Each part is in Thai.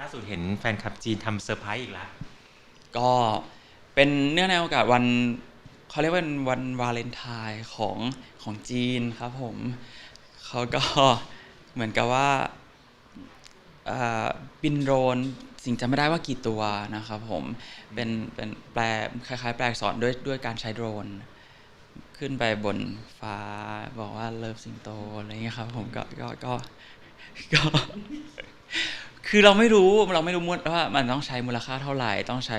ล่าสุดเห็นแฟนคลับจีนทำเซอร์ไพรส์อีกแล้วก็เป็นเนื่องในโอกาสวันเขาเรียกว่าเป็นวันวาเลนไทน์ของของจีนครับผมเขาก็ เหมือนกับว่าอ่าบินโดรนสิ่งจำไม่ได้ว่ากี่ตัวนะครับผมเป็นเป็นแปลคล้ายๆ แปลอักษรด้วยด้วยการใช้โดรน ขึ้นไปบนฟ้าบอกว่าเลิฟสิงโตอะไรเงี้ยครับผมก็ก็ก็ก็ คือเราไม่รู้เราไม่รู้มูลว่ามันต้องใช้มูลค่าเท่าไหร่ต้องใช้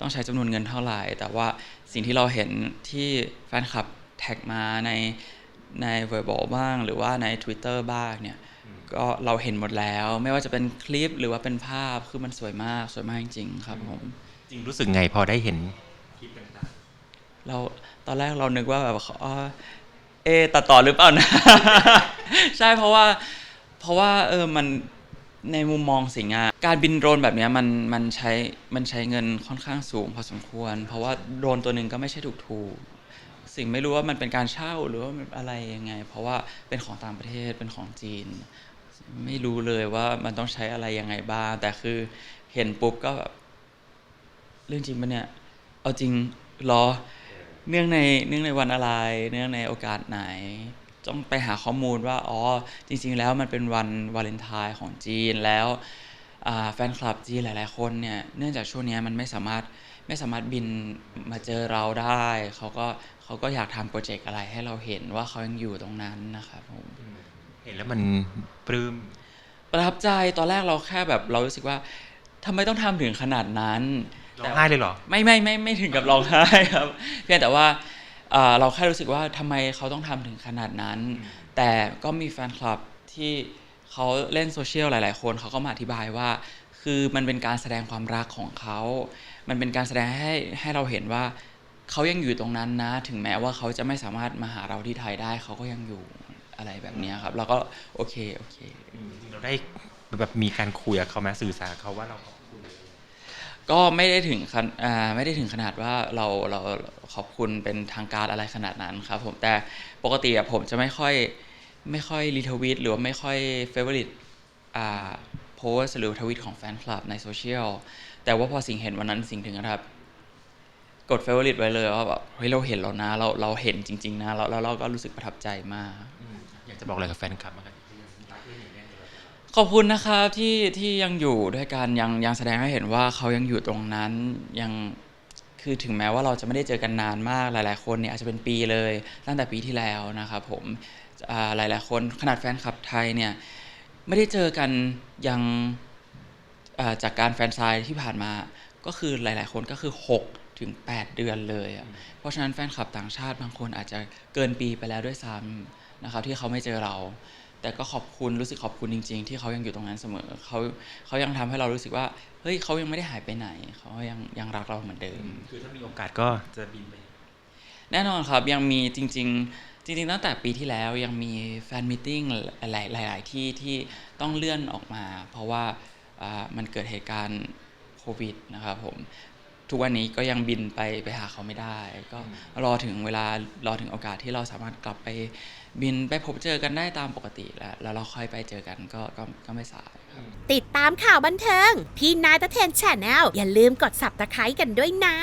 ต้องใช้จำนวนเงินเท่าไหร่ แต่ว่าสิ่งที่เราเห็นที่แฟนคลับแท็กมาในในเวอร์บอบ้าง หรือว่าใน Twitter บ้างเนี่ยก็เราเห็นหมดแล้วไม่ว่าจะเป็นคลิปหรือว่าเป็นภาพคือมันสวยมากสวยมากจริงๆครับผมจริงรู้สึกไงพอได้เห็นคลิปต่างเราตอนแรกเรานึกว่าแบบเขาอ๋อเอะตัดต่อหรือเปล่านะ ใช่เพราะว่าเพราะว่าเออมัน ในมุมมองสิงห์อะการบินโดรนแบบนี้มันมันใช้มันใช้เงินค่อนข้างสูงพอสมควร เพราะว่าโดรนตัวหนึ่งก็ไม่ใช่ถูกถูกๆสิ่งไม่รู้ว่ามันเป็นการเช่าหรือว่ามันอะไรยังไง เพราะว่าเป็นของต่างประเทศเป็นของจีน ไม่รู้เลยว่ามันต้องใช้อะไรยังไงบ้าง แต่คือเห็นปุ๊บก็แบบเรื่องจริงปะเนี่ย เอาจริงรอเนื่องในเนื่องในวันอะไร เนื่องในโอกาสไหน ต้องไปหาข้อมูลว่าอ๋อจริง ๆ แล้วมันเป็นวันวาเลนไทน์ของจีนแล้วอ่าแฟนคลับจีนหลาย ๆ คนเนี่ยเนื่องจากช่วงเนี้ยมันไม่สามารถไม่สามารถบินมาเจอเราได้เขาก็เขาก็อยากทำโปรเจกต์อะไรให้เราเห็นว่าเขายังอยู่ตรงนั้นนะครับผมๆเห็นแล้วมันปลื้มประทับใจตอนแรกเราแค่แบบเรารู้สึกว่าทำไมต้องทำถึงขนาดนั้นร้องไห้เลยเหรอ ไม่ไม่ไม่ไม่ถึงกับร้องไห้ครับเพียงแต่ว่า เอ่อเราแค่รู้สึกว่าทำไมเขาต้องทำถึงขนาดนั้น แต่ก็มีแฟนคลับที่เขาเล่นโซเชียลหลาย ๆ คนเขาก็มาอธิบายว่า คือมันเป็นการแสดงความรักของเขา มันเป็นการแสดงให้ให้เราเห็นว่าเขายังอยู่ตรงนั้นนะ ถึงแม้ว่าเขาจะไม่สามารถมาหาเราที่ไทยได้เขาก็ยังอยู่อะไรแบบเนี้ยครับ เราก็โอเคโอเค เราได้แบบมีการคุยกับเขาไหมสื่อสารกับเขาว่าเราขอบคุณ ก็ไม่ได้ถึงขนอ่าไม่ได้ถึงขนาดว่าเราเราขอบคุณเป็นทางการอะไรขนาดนั้นครับผมแต่ปกติอะผมจะไม่ค่อยไม่ค่อยรีทวิตหรือว่าไม่ค่อยเฟเวอริตอ่าโพสหรือทวิตของแฟนคลับในโซเชียลแต่ว่าพอสิ่งเห็นวันนั้นสิ่งถึงนะครับกดเฟเวอริตไว้เลยว่าแบบเฮ้ยเราเห็นแล้วนะ เราเราเห็นจริง ๆ นะแล้วแล้วเราก็รู้สึกประทับใจมาก อยากจะบอกอะไรกับแฟนคลับบ้างครับ ขอบคุณนะครับที่ที่ยังอยู่ด้วยกันยังยังแสดงให้เห็นว่าเขายังอยู่ตรงนั้นยังคือถึงแม้ว่าเราจะไม่ได้เจอกันนานมากหลาย ๆ คนเนี่ยอาจจะเป็นปีเลย ตั้งแต่ปีที่แล้วนะครับผมอ่าหลายๆ คนขนาดแฟนคลับไทยเนี่ยไม่ได้เจอกันยังาจากการแฟนไซน์ที่ผ่านมาก็คือหลาย ๆ คนก็คือ 6 ถึง 8 เดือนเลยอะเพราะฉะนั้นแฟนคลับต่างชาติบางคนอาจจะเกินปีไปแล้วด้วยซ้ำนะครับที่เขาไม่เจอเรา แต่ก็ขอบคุณรู้สึกขอบคุณจริง ๆ ที่เขายังอยู่ตรงนั้นเสมอเขาเขายังทำให้เรารู้สึกว่าเฮ้ยเขายังไม่ได้หายไปไหนเขายังยังรักเราเหมือนเดิม คือถ้ามีโอกาสก็จะบินไปแน่นอนครับยังมีจริง ๆ จริงๆตั้งแต่ปีที่แล้วยังมีแฟนมิทติ้งหลายหลายๆที่ที่ต้องเลื่อนออกมา เพราะว่าอ่ามันเกิดเหตุการณ์โควิดนะครับผม ทุกวันนี้ก็ยังบินไปไปหาเขาไม่ได้ ก็รอถึงเวลารอถึงโอกาสที่เราสามารถกลับไปบินไปพบเจอกันได้ตามปกติแล้วแล้วเราค่อยไปเจอกันก็ก็ก็ไม่สายครับ ติดตามข่าวบันเทิงที่นายตะเทนแชนแนลอย่าลืมกด subscribe กันด้วยนะ